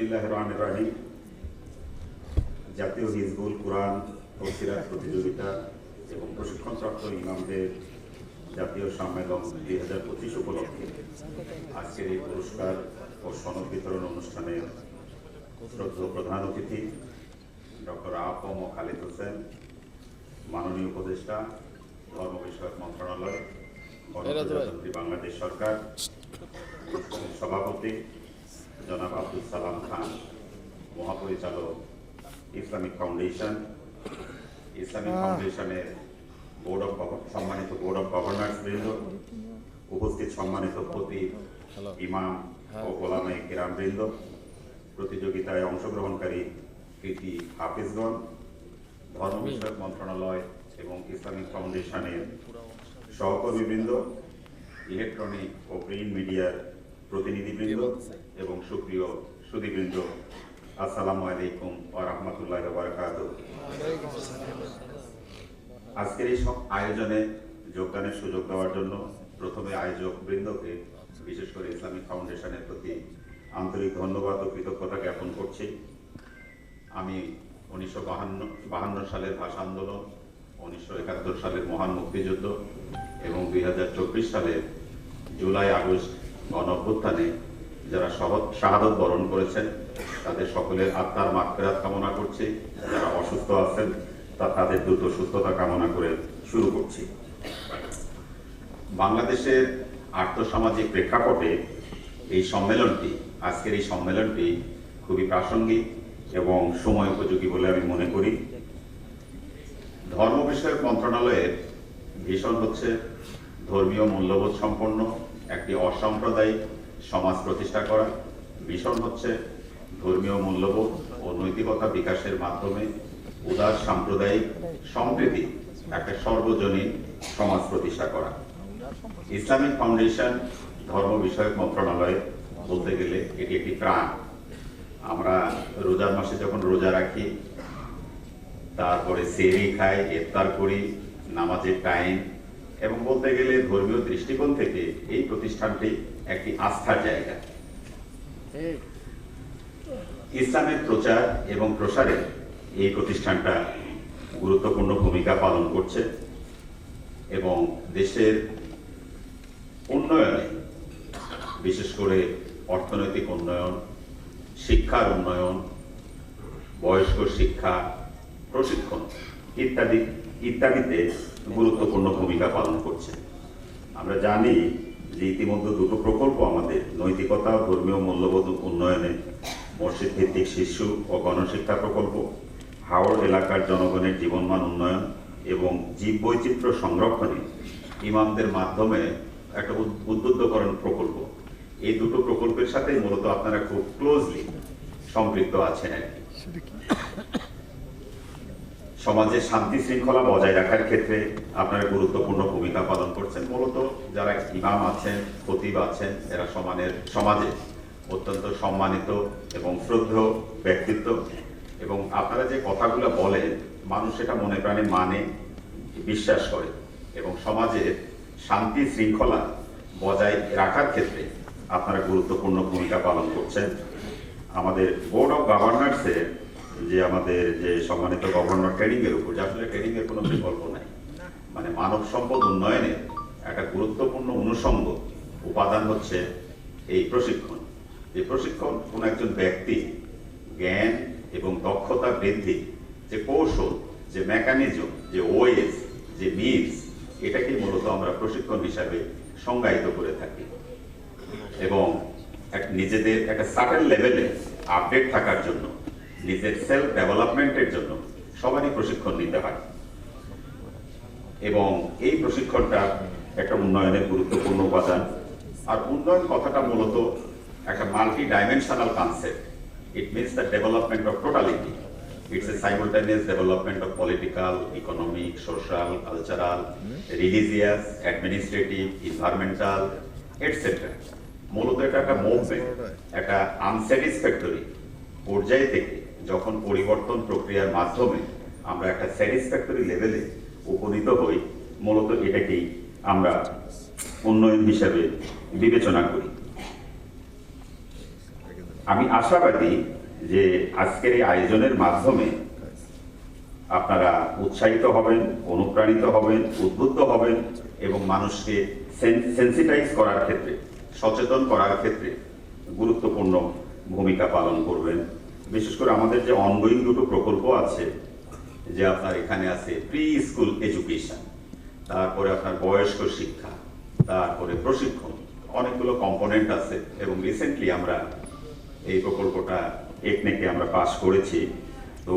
বিসমিল্লাহ রহমান রাহিম। জাতীয় হিজবুল কোরআন ও সিরাত প্রতিযোগিতা এবং প্রশিক্ষণপ্রাপ্ত ইমামদের জাতীয় সম্মেলন দুই হাজার পঁচিশ উপলক্ষে আজকের এই পুরস্কার ও সনদ বিতরণ অনুষ্ঠানে শ্রদ্ধেয় প্রধান অতিথি ডক্টর আপম খালিদ হোসেন, মাননীয় উপদেষ্টা, ধর্ম বিষয়ক মন্ত্রণালয়, গণপ্রজাতন্ত্রী বাংলাদেশ সরকার, সভাপতি জনাব আব্দুল সালাম খান মহাপরিচালক ইসলামিক ফাউন্ডেশন। ইসলামিক ফাউন্ডেশনের বোর্ড অফ সম্মানিত বোর্ড অফ গভর্নর্স বৃন্দ উপস্থিত সম্মানিত প্রতি ইমাম ও গোলামে কিরাম বৃন্দ প্রতিযোগিতায় অংশগ্রহণকারী কৃতি হাফিজগণ ধর্ম বিষয়ক মন্ত্রণালয় এবং ইসলামিক ফাউন্ডেশনের সহকর্মীবৃন্দ ইলেকট্রনিক ও প্রিন্ট মিডিয়ার প্রতিনিধিবৃন্দ এবং সুপ্রিয় সুদীবৃন্দ আসসালামু আলাইকুম ওয়া রাহমাতুল্লাহি ওয়া বারাকাতুহু। আজকের এই সব আয়োজনে যোগদানের সুযোগ দেওয়ার জন্য প্রথমে আয়োজক বৃন্দকে বিশেষ করে ইসলামিক ফাউন্ডেশনের প্রতি আন্তরিক ধন্যবাদ ও কৃতজ্ঞতা জ্ঞাপন করছি। আমি উনিশশো বাহান্ন বাহান্ন সালের ভাষা আন্দোলন উনিশশো একাত্তর সালের মহান মুক্তিযুদ্ধ এবং দুই হাজার চব্বিশ সালের জুলাই আগস্ট গণ অভ্যুত্থানে যারা শাহাদত বরণ করেছেন, তাদের সকলের আত্মার মাগফিরাত কামনা করছি। যারা অসুস্থ আছেন, তা তাদের দ্রুত সুস্থতা কামনা করে শুরু করছি। বাংলাদেশের আর্থসামাজিক প্রেক্ষাপটে এই সম্মেলনটি, আজকের এই সম্মেলনটি খুবই প্রাসঙ্গিক এবং সময় উপযোগী বলে আমি মনে করি। ধর্ম বিষয়ক মন্ত্রণালয়ের ভীষণ হচ্ছে ধর্মীয় মূল্যবোধ সম্পন্ন। একটি অসাম্প্রদায়িক সমাজ প্রতিষ্ঠা করা মিশন হচ্ছে ধর্মীয় মূল্যবোধ ও নৈতিকতা বিকাশের মাধ্যমে উদার সাম্প্রদায়িক সম্প্রীতি একটা সর্বজনীন সমাজ প্রতিষ্ঠা করা। ইসলামিক ফাউন্ডেশন ধর্ম বিষয়ক মন্ত্রণালয় বলতে গেলে এটি একটি প্রাণ আমরা রোজার মাসে যখন রোজা রাখি, তারপরে সেরি খাই, ইফতার করি, নামাজের টাইম এবং বলতে গেলে ধর্মীয় দৃষ্টিকোণ থেকে এই প্রতিষ্ঠানটি একটি আস্থার জায়গা। ইসলামের প্রচার এবং প্রসারে এই প্রতিষ্ঠানটা গুরুত্বপূর্ণ ভূমিকা পালন করছে এবং দেশের উন্নয়নে, বিশেষ করে অর্থনৈতিক উন্নয়ন, শিক্ষার উন্নয়ন, বয়স্ক শিক্ষা, প্রশিক্ষণ ইত্যাদি, ইত্যাদিতে গুরুত্বপূর্ণ ভূমিকা পালন করছে। আমরা জানি যে ইতিমধ্যে দুটো প্রকল্প আমাদের নৈতিকতা, ধর্মীয় মূল্যবোধ উন্নয়নে মসজিদ ভিত্তিক শিশু ও গণশিক্ষা প্রকল্প, হাওড় এলাকার জনগণের জীবনমান উন্নয়ন এবং জীববৈচিত্র্য সংরক্ষণে ইমামদের মাধ্যমে একটা উদ্বুদ্ধকরণ প্রকল্প। এই দুটো প্রকল্পের সাথে মূলত আপনারা খুব ক্লোজলি সম্পৃক্ত আছেন আর কি। সমাজে শান্তি শৃঙ্খলা বজায় রাখার ক্ষেত্রে আপনারা গুরুত্বপূর্ণ ভূমিকা পালন করছেন। মূলত যারা ইমাম আছেন, খতিব আছেন, এরা সমানের সমাজে অত্যন্ত সম্মানিত এবং শ্রদ্ধ ব্যক্তিত্ব। এবং আপনারা যে কথাগুলো বলেন, মানুষ সেটা মনে প্রাণে মানে বিশ্বাস করে। এবং সমাজে শান্তি শৃঙ্খলা বজায় রাখার ক্ষেত্রে আপনারা গুরুত্বপূর্ণ ভূমিকা পালন করছেন। আমাদের বোর্ড অফ গভর্নর্সের যে আমাদের যে সম্মানিত গভর্নর ট্রেনিং এর উপর, যে আসলে ট্রেনিং এর কোনো বিকল্প নাই। মানে মানব সম্পদ উন্নয়নে একটা গুরুত্বপূর্ণ অনুষঙ্গ উপাদান হচ্ছে এই প্রশিক্ষণ। এই প্রশিক্ষণ কোন একজন ব্যক্তি জ্ঞান এবং দক্ষতা বৃদ্ধি, যে কৌশল, যে মেকানিজম যে ওএস যে মিনস এটাকে মূলত আমরা প্রশিক্ষণ হিসাবে সংজ্ঞায়িত করে থাকি। এবং নিজেদের একটা সার্টেন লেভেলে আপডেট থাকার জন্য নিজের সেলফ ডেভেলপমেন্টের জন্য সবারই প্রশিক্ষণ নিতে হয়। এবং এই প্রশিক্ষণটা একটা উন্নয়নের গুরুত্বপূর্ণ উপাদান। আর উন্নয়ন কথাটা মূলত একটা multi dimensional concept it means the development of totality it's a simultaneous development of political economic social cultural religious administrative environmental etcetera মূলত এটা একটা মুভমেন্ট একটা আনস্যাটিসফ্যাক্টরি পর্যায় থেকে যখন পরিবর্তন প্রক্রিয়ার মাধ্যমে আমরা একটা স্যাটিসফ্যাক্টরি লেভেলে উপনীত হই, মূলত এটাকেই আমরা উন্নয়ন হিসাবে বিবেচনা করি। আমি আশাবাদী যে আজকের এই আয়োজনের মাধ্যমে আপনারা উৎসাহিত হবেন, অনুপ্রাণিত হবেন, উদ্বুদ্ধ হবেন এবং মানুষকে সেন্সিটাইজ করার ক্ষেত্রে, সচেতন করার ক্ষেত্রে গুরুত্বপূর্ণ ভূমিকা পালন করবেন। বিশেষ করে আমাদের যে অনগোয়িং দুটো প্রকল্প আছে, যে আপনার এখানে আছে প্রি স্কুল এডুকেশন তারপরে আপনার বয়স্ক শিক্ষা, তারপরে প্রশিক্ষণ, অনেকগুলো কম্পোনেন্ট আছে এবং রিসেন্টলি আমরা এই প্রকল্পটা একনেকে আমরা পাশ করেছি। তো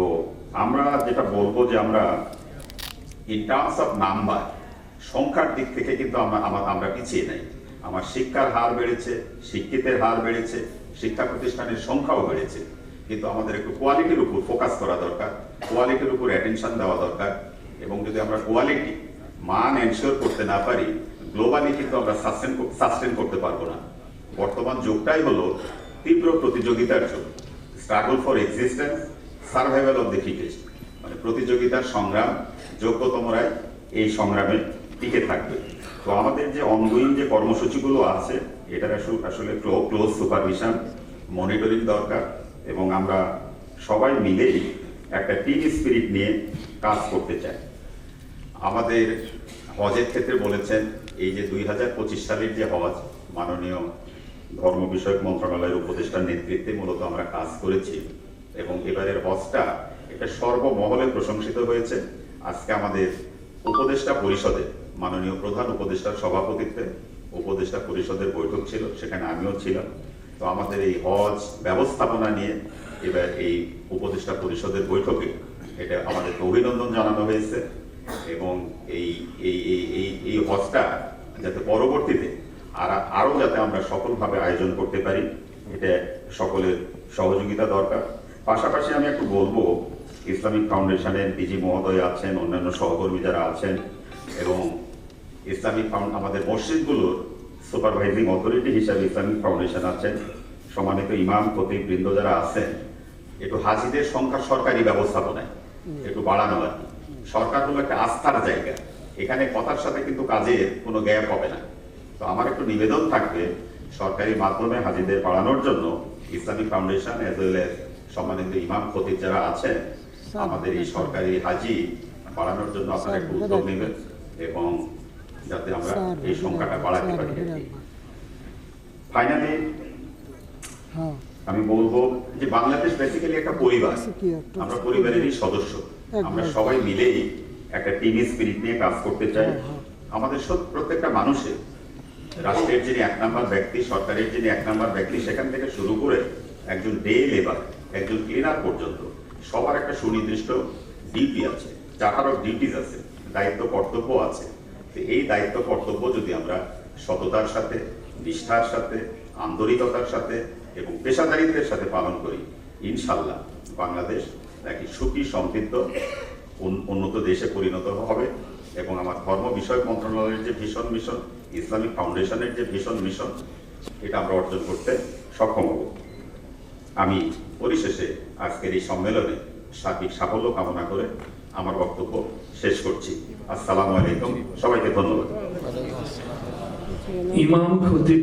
আমরা যেটা বলব যে আমরা ইন টার্মস অফ নাম্বার সংখ্যার দিক থেকে কিন্তু আমরা আমরা পিছিয়ে নাই। আমার শিক্ষার হার বেড়েছে, শিক্ষিতের হার বেড়েছে, শিক্ষা প্রতিষ্ঠানের সংখ্যাও বেড়েছে। কিন্তু আমাদের একটু কোয়ালিটির উপর ফোকাস করা দরকার কোয়ালিটির উপর অ্যাটেনশন দেওয়া দরকার। এবং যদি আমরা কোয়ালিটি মান এনশিওর করতে না পারি গ্লোবালি কিন্তু আমরা সাস্টেন সাস্টেন করতে পারব না। বর্তমান যুগটাই হলো তীব্র প্রতিযোগিতার যুগ। Struggle for existence survival of the fittest মানে প্রতিযোগিতার সংগ্রাম যোগ্যতমরাই এই সংগ্রামে টিকে থাকবে। তো আমাদের যে অনগোয়িং যে কর্মসূচিগুলো আছে, এটার আসু- আসলে ক্লোজ সুপারভিশন মনিটরিং দরকার। এবং আমরা সবাই মিলেই একটা টিম স্পিরিট নিয়ে কাজ করতে চাই। আমাদের হজের ক্ষেত্রে বলেছেন, এই যে দুই হাজার পঁচিশ সালের যে হজ, মাননীয় ধর্ম বিষয়ক মন্ত্রণালয়ের উপদেষ্টার নেতৃত্বে মূলত আমরা কাজ করেছি এবং এবারের হজটা এটা সর্বমহলে প্রশংসিত হয়েছে। আজকে আমাদের উপদেষ্টা পরিষদে, মাননীয় প্রধান উপদেষ্টার সভাপতিত্বে উপদেষ্টা পরিষদের বৈঠক ছিল, সেখানে আমিও ছিলাম। তো আমাদের এই হজ ব্যবস্থাপনা নিয়ে এবার এই উপদেষ্টা পরিষদের বৈঠকে এটা আমাদেরকে অভিনন্দন জানানো হয়েছে এবং এই এই এই এই হজটা যাতে পরবর্তীতে আর আরও যাতে আমরা সফলভাবে আয়োজন করতে পারি, এটা সকলের সহযোগিতা দরকার। পাশাপাশি আমি একটু বলব, ইসলামিক ফাউন্ডেশনের ডিজি মহোদয় আছেন, অন্যান্য সহকর্মী যারা আছেন এবং ইসলামিক ফাউন্ড আমাদের মসজিদগুলোর সুপারভাইজিং অথরিটি হিসাবে ইসলামিক ফাউন্ডেশন আছেন সম্মানিত ইমাম খতিব বৃন্দ যারা আছেন একটু হাজিদের সংখ্যা সরকারি ব্যবস্থাপনায় একটু বাড়ানো আর কি। সরকার হলো একটা আস্থার জায়গা। এখানে কথার সাথে কিন্তু কাজের কোনো গ্যাপ হবে না। তো আমার একটু নিবেদন থাকবে সরকারি মাধ্যমে হাজিদের বাড়ানোর জন্য Islamic foundation as well as সম্মানিত ইমাম খতিব যারা আছেন আমাদের এই সরকারি হাজি বাড়ানোর জন্য আপনারা একটু উদ্যোগ নেবেন এবং যাতে আমরা এই সংখ্যাটা বাড়াতে পারি। ফাইনালি হ্যাঁ। আমি বলব যে বাংলাদেশ বেসিক্যালি একটা পরিবার। আমরা পরিবারেরই সদস্য। আমরা সবাই মিলেই একটা টিম স্পিরিট নিয়ে কাজ করতে চাই। হ্যাঁ, হ্যাঁ। আমাদের প্রত্যেকটা মানুষের রাষ্ট্রের যিনি এক নাম্বার ব্যক্তি সরকারের যিনি এক নাম্বার ব্যক্তি সেখান থেকে শুরু করে একজন ডে লেবার একজন ক্লিনার পর্যন্ত সবার একটা সুনির্দিষ্ট ডিউটি আছে। চার্টার অফ ডিউটিজ আছে দায়িত্ব কর্তব্য আছে। এই দায়িত্ব, কর্তব্য যদি আমরা সততার সাথে, নিষ্ঠার সাথে, আন্তরিকতার সাথে এবং পেশাদারিত্বের সাথে পালন করি, ইনশাল্লাহ বাংলাদেশ একটি সুখী, সমৃদ্ধ উন্নত দেশে পরিণত হবে এবং আমার ধর্ম বিষয়ক মন্ত্রণালয়ের যে ভীষণ মিশন, ইসলামিক ফাউন্ডেশনের যে ভীষণ মিশন, এটা আমরা অর্জন করতে সক্ষম হব। আমি পরিশেষে আজকের এই সম্মেলনে সার্বিক সাফল্য কামনা করে আমার বক্তব্য শেষ করছি। আসসালামু আলাইকুম। সবাইকে ধন্যবাদ। ইমাম খতিব